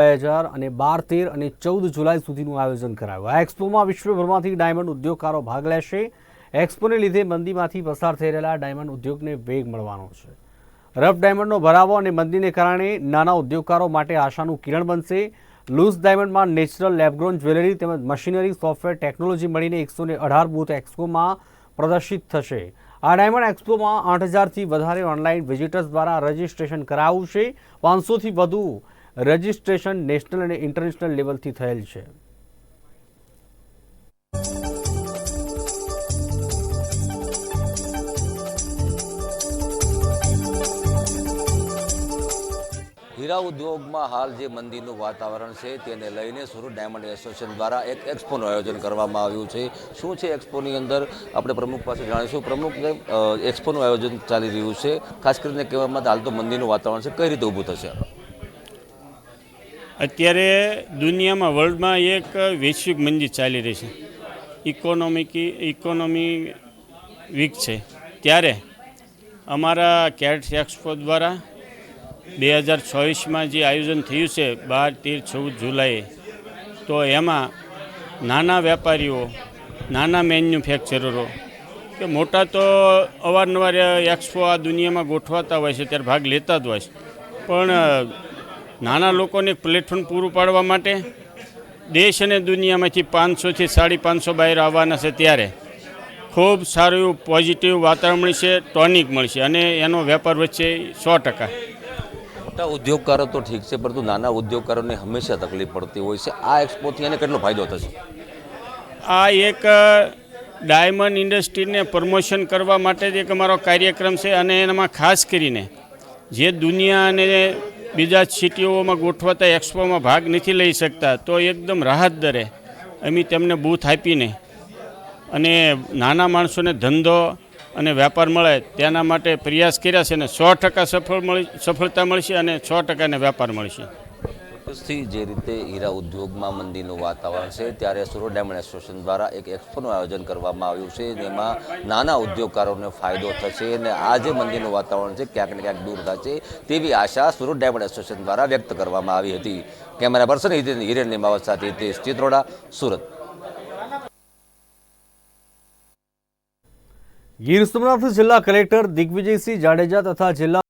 બે હજાર અને બાર, તેર અને ચૌદ જુલાઈ સુધીનું આયોજન કરાયું. આ એક્સપોમાં વિશ્વભરમાંથી ડાયમંડ ઉદ્યોગકારો ભાગ લેશે. એક્સપોને લીધે મંદીમાંથી પસાર થઈ રહેલા ડાયમંડ ઉદ્યોગને વેગ મળવાનો છે. રફ ડાયમંડનો ભરાવો અને મંદીને કારણે નાના ઉદ્યોગકારો માટે આશાનું કિરણ બનશે. લૂઝ ડાયમંડમાં નેચરલ લેબગ્રોન જ્વેલરી તેમજ મશીનરી, સોફ્ટવેર, ટેકનોલોજી મળીને એકસો અઢાર બૂથ એક્સપોમાં પ્રદર્શિત થશે. આ ડાયમંડ એક્સપોમાં આઠ હજારથી વધારે ઓનલાઈન વિઝિટર્સ દ્વારા રજિસ્ટ્રેશન કરાવવું છે. પાંચસોથી વધુ રજિસ્ટ્રેશન નેશનલ અને ઇન્ટરનેશનલ લેવલથી થયેલ છે. હીરા ઉદ્યોગમાં હાલ જે મંદીનું વાતાવરણ છે તેને લઈને સુરત ડાયમંડ એસોસિએશન દ્વારા એક એક્સપોનું આયોજન કરવામાં આવ્યું છે. શું છે એક્સપોની અંદર? આપણે પ્રમુખ પાસે જાણીશું. પ્રમુખને એક્સપોનું આયોજન ચાલી રહ્યું છે. ખાસ કરીને કહેવામાં હાલ તો મંદીનું વાતાવરણ છે. કઈ રીતે ઊભું થશે? અત્યારે દુનિયામાં વર્લ્ડમાં એક વૈશ્વિક મંદી ચાલી રહી છે. ઇકોનોમિકી ઇકોનોમી વીક છે. ત્યારે અમારા કેટ એક્સપો દ્વારા બે હજાર ચોવીસમાં જે આયોજન થયું છે, બાર, તેર, ચૌદ જુલાઈએ, તો એમાં નાના વેપારીઓ, નાના મેન્યુફેક્ચરરો કે મોટા તો અવારનવાર એક્સપો આ દુનિયામાં ગોઠવાતા હોય છે, ત્યારે ભાગ લેતા જ હોય છે. પણ નાના લોકોને પ્લેટફોર્મ પૂરું પાડવા માટે દેશ અને દુનિયામાંથી પાંચસોથી સાડી પાંચસો બહાર આવવાના છે ત્યારે. ખૂબ સારું એવું પોઝિટિવ વાતાવરણ મળશે ટોનિક મળશે અને એનો વેપાર વચ્ચે સો ટકા. મોટા ઉદ્યોગકારો તો ઠીક છે પરંતુ નાના ઉદ્યોગકારોને હંમેશા તકલીફ પડતી હોય છે. આ એક્સપોથી એને કેટલો ફાયદો થશે? આ એક ડાયમંડ ઇન્ડસ્ટ્રીને પ્રમોશન કરવા માટે જ એક અમારો કાર્યક્રમ છે અને એનામાં ખાસ કરીને જે દુનિયા અને બીજા સિટીઓમાં ગોઠવાતા એક્સપોમાં ભાગ નથી લઈ શકતા, તો એકદમ રાહત દરે. અમે તેમને બૂથ આપીને અને નાના માણસોને ધંધો અને વેપાર મળે તેના માટે પ્રયાસ કર્યા છે અને સો ટકા સફળ મળી સફળતા મળશે અને સો ટકાને વેપાર મળશે. ચોક્કસથી જે રીતે હીરા ઉદ્યોગમાં મંદીનું વાતાવરણ છે, ત્યારે સુરત ડાયમંડ એસોસિએશન દ્વારા એક એક્સપોનું આયોજન કરવામાં આવ્યું છે, જેમાં નાના ઉદ્યોગકારોને ફાયદો થશે અને આ જે મંદીનું વાતાવરણ છે, ક્યાંક ને ક્યાંક દૂર થશે તેવી આશા સુરત ડાયમંડ એસોસિએશન દ્વારા વ્યક્ત કરવામાં આવી હતી. કેમેરા પર્સન હિરેન હિરેનની સાથે હિતેશ ચિત્રોડા, સુરત. ગીર સોમનાથ જિલ્લા કલેક્ટર દિગ્વિજયસિંહ જાડેજા તથા જિલ્લા